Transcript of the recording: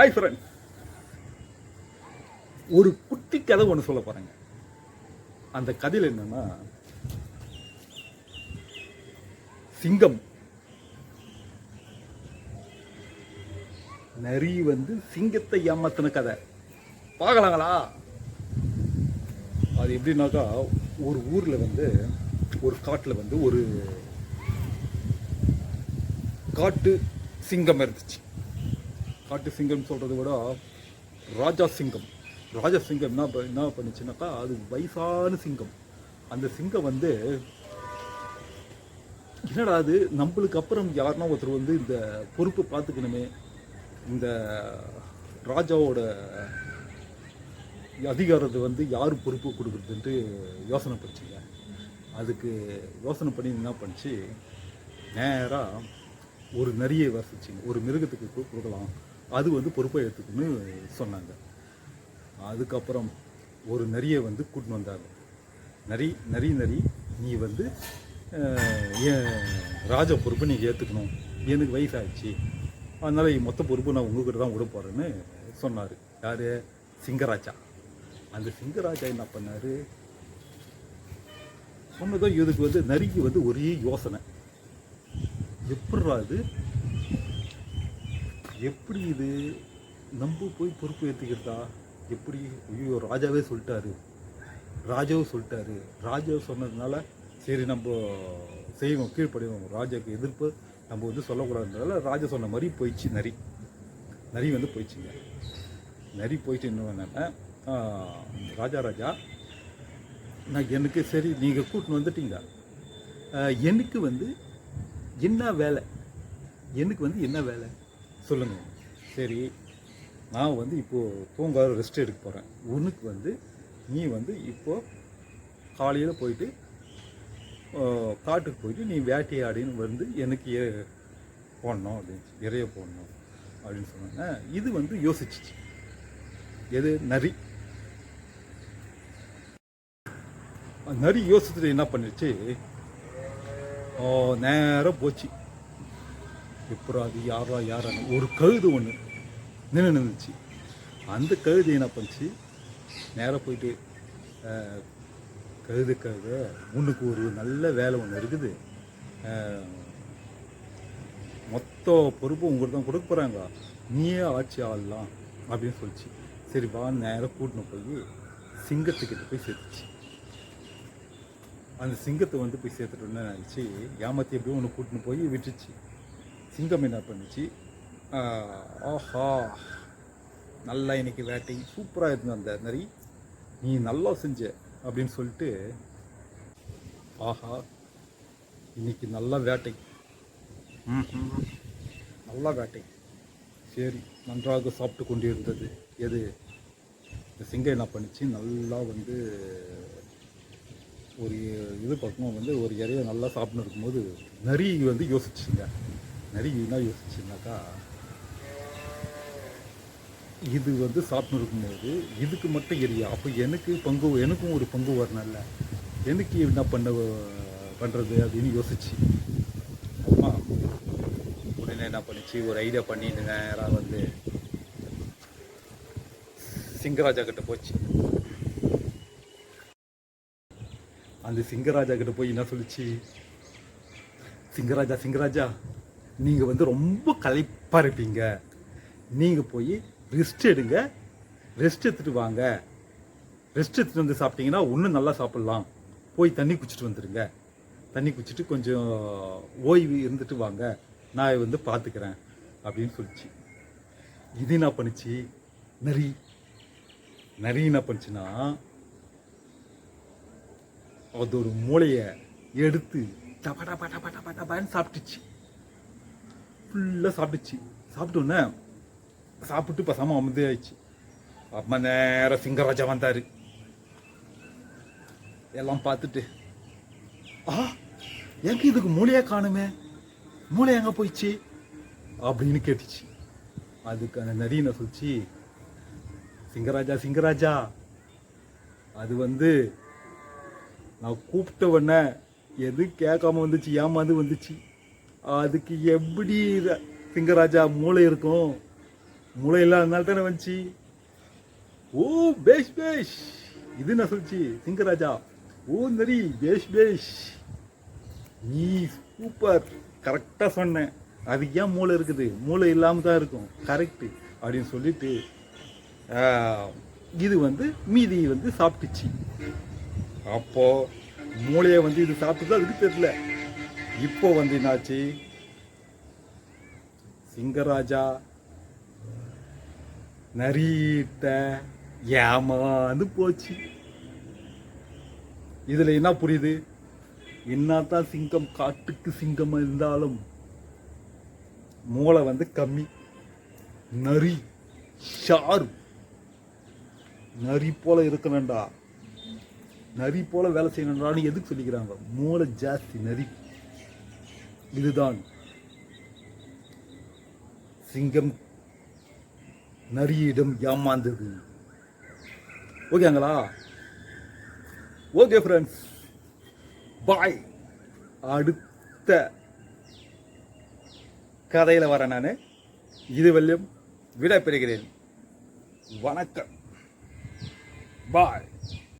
Hi friend ஒரு குட்டி கதை ஒன்று சொல்ல போகிறேங்க அந்த கதையில் என்னன்னா சிங்கம் நரி வந்து சிங்கத்தை ஏமாத்தின கதை. பார்க்கலாங்களா? அது எப்படின்னாக்கா ஒரு ஊரில் வந்து ஒரு காட்டில் வந்து ஒரு காட்டு சிங்கம் இருந்துச்சு. காட்டு சிங்கம்னு சொல்கிறத விட ராஜா சிங்கம் ராஜா சிங்கம் என்ன என்ன பண்ணுச்சுனாக்கா அது வயசான சிங்கம். அந்த சிங்கம் வந்து என்னடா அது? நம்மளுக்கு அப்புறம் யாருன்னா ஒருத்தர் வந்து இந்த பொறுப்பை பார்த்துக்கணுமே. இந்த ராஜாவோட அதிகாரத்தை வந்து யார் பொறுப்பு கொடுக்குறதுன்ட்டு யோசனை பண்ணிச்சுங்க. அதுக்கு யோசனை பண்ணி என்ன பண்ணிச்சு? நேராக ஒரு நரியை வசிச்சிங்க ஒரு மிருகத்துக்கு கொடுக்கலாம். அது வந்து பொறுப்பை எடுத்துக்கணும்னு சொன்னாங்க. அதுக்கப்புறம் ஒரு நரியை வந்து கூட்டின்னு வந்தாங்க. நரி நரி நரி நீ வந்து என் ராஜா பொறுப்பை நீ ஏற்றுக்கணும் எனக்கு வயசாகிடுச்சு அதனால் மொத்த பொறுப்பு நான் உங்ககிட்ட தான் விட போகிறேன்னு சொன்னார். யார்? சிங்கராஜா. அந்த சிங்கராஜா என்ன பண்ணார்? சொன்னதும் இதுக்கு வந்து நரிக்கு வந்து ஒரே யோசனை. எப்படிடா அது எப்படி இது? நம்ம போய் பொறுப்பு ஏற்றுக்கிறதா எப்படி? ஐயோ ராஜாவே சொல்லிட்டாரு. ராஜாவும் சொல்லிட்டாரு. ராஜா சொன்னதுனால சரி நம்ம செய்வோம் கீழ்ப்படிவோம். ராஜாவுக்கு எதிர்ப்பு நம்ம வந்து சொல்லக்கூடாதுனால ராஜா சொன்ன மாதிரி போயிடுச்சு நரி. நரி வந்து போயிடுச்சுங்க. நரி போயிட்டு என்ன பண்ணேன்னா ராஜா ராஜா நான் எனக்கு சரி நீங்கள் கூட்டின்னு வந்துட்டீங்க. எனக்கு வந்து என்ன வேலை? எனக்கு வந்து என்ன வேலை? சொல்லுங்கள் சரி நான் வந்து இப்போது தூங்காத ரெஸ்ட் எடுக்க போகிறேன் உனக்கு வந்து நீ வந்து இப்போது காலையில் போயிட்டு காட்டுக்கு போயிட்டு நீ வேட்டையாடின்னு வந்து எனக்கு ஏ- போடணும் அப்படின்னு இறைய போடணும் அப்படின்னு சொன்னாங்க இது வந்து யோசிச்சிச்சு. எது? நரி. நரி யோசிச்சுட்டு என்ன பண்ணிடுச்சு நேராக போச்சு. இப்போ அது யாரா யாரான்னு. ஒரு கழுது ஒன்று நின்று நின்றுச்சு அந்த கழுது என்ன பண்ணுச்சு? நேராக போயிட்டு அஹ், கழுது கழுத உனக்கு ஒரு நல்ல வேலை ஒன்று இருக்குது. அஹ், மொத்த பொறுப்பு உங்களுக்கு தான் கொடுக்க போகிறாங்க நீயே ஆட்சி ஆளலாம் அப்படின்னு சொல்லிச்சு. சரி வா நேராக கூட்டின்னு போய் சிங்கத்துக்கிட்ட போய் சேர்த்துச்சு. அந்த சிங்கத்தை வந்து போய் சேர்த்துட்டு என்ன ஆயிடுச்சு ஏமாற்றி எப்படியும் ஒன்று கூட்டின்னு போய் விட்டுச்சு. சிங்கம் என்ன பண்ணுச்சு? ஆஹா. நல்லா இன்னைக்கு வேட்டிங் சூப்பராக இருந்தது அந்த நரி. நீ நல்லா செஞ்ச அப்படின்னு சொல்லிட்டு ஆஹா. இன்னைக்கு நல்ல வேட்டை. ம்ஹும். நல்ல வேட்டை. சரி நன்றாக சாப்பிட்டு கொண்டு இருந்தது எது? இந்த சிங்கம் என்ன பண்ணுச்சு? நல்லா வந்து ஒரு இது பக்கமாக வந்து ஒரு இறைய நல்லா சாப்பிட்டு இருக்கும்போது நரி வந்து யோசிச்சுங்க. நிறைய என்ன யோசிச்சுனாக்கா இது வந்து சாப்பிட்டு இருக்கும்போது இதுக்கு மட்டும் எரியா அப்போ எனக்கு பங்கு எனக்கும் ஒரு பங்கு வரணும்ல எனக்கு என்ன பண்ண பண்ணுறது அப்படின்னு யோசிச்சு. அம்மா உடனே என்ன பண்ணுச்சு? ஒரு ஐடியா பண்ணிட்டு நேராக வந்து சிங்கராஜா கிட்ட போச்சு. அந்த சிங்கராஜா கிட்ட போய் என்ன சொல்லுச்சு? சிங்கராஜா சிங்கராஜா நீங்கள் வந்து ரொம்ப களைப்பாக இருப்பீங்க. நீங்கள் போய் ரெஸ்ட் எடுங்க. ரெஸ்ட் எடுத்துகிட்டு வாங்க. ரெஸ்ட் எடுத்துகிட்டு வந்து சாப்பிட்டீங்கன்னா இன்னும் நல்லா சாப்பிட்லாம். போய் தண்ணி குடிச்சிட்டு வந்துடுங்க தண்ணி குடிச்சிட்டு கொஞ்சம் ஓய்வு இருந்துட்டு வாங்க. நான் வந்து பார்த்துக்கிறேன் அப்படின்னு சொல்லிச்சு. இது என்ன பண்ணுச்சு? நரி. நரி என்ன பண்ணுச்சுன்னா அது ஒரு மூளையை எடுத்து டபா டபா டபா டபா டபான்னு சாப்பிட்டுச்சு. ஃபுல்லாக சாப்பிட்டுச்சு சாப்பிட்டோன்னே சாப்பிட்டு பசாமல் அமைதி ஆயிடுச்சு அப்போ நேரம் சிங்கராஜா வந்தார். எல்லாம் பார்த்துட்டு ஆ எங்க இதுக்கு மூளையாக காணுமே? மூளை எங்கே போயிடுச்சு? அப்படின்னு கேட்டுச்சு. அதுக்கு அந்த நரின சொல்லிச்சு சிங்கராஜா சிங்கராஜா அது வந்து நான் கூப்பிட்ட உடனே எது கேட்காம வந்துச்சு ஏமாந்து வந்துச்சு? அதுக்கு எப்படி சிங்கராஜா மூளை இருக்கும்? மூளை இல்லாதனால தானே வந்துச்சு. ஓ பேஷ் பேஷ். இது என்ன சொல்லிச்சு? சிங்கராஜா. ஓ நரி பேஷ் பேஷ். நீ சூப்பர். கரெக்டாக சொன்னேன் அதுக்கு ஏன் மூளை இருக்குது? மூளை இல்லாமல் தான் இருக்கும். கரெக்டு. அப்படின்னு சொல்லிட்டு இது வந்து மீதி வந்து சாப்பிட்டுச்சு. அப்போ மூளையை வந்து இது சாப்பிட்டு அதுக்கு தெரியல. இப்போ வந்து என்னாச்சு? சிங்கராஜா நரிட்ட ஏமாந்து போச்சு. இதுல என்ன புரியுது? என்னத்தான் சிங்கம் காட்டுக்கு சிங்கம் இருந்தாலும் மூளை வந்து கம்மி. நரி ஷாரு. நரி போல இருக்கணும்டா. நரி போல வேலை செய்யணும்டான்னு எதுக்கு சொல்லிக்கிறாங்க? மூளை ஜாஸ்தி நரி. இதுதான். சிங்கம் நரியிடம் ஏமாந்தது. ஓகேங்களா ஓகே ஃப்ரெண்ட்ஸ் பாய் அடுத்த கதையில் வரேன் நான். இதுவரையும் விடைபெறுகிறேன். வணக்கம். பாய்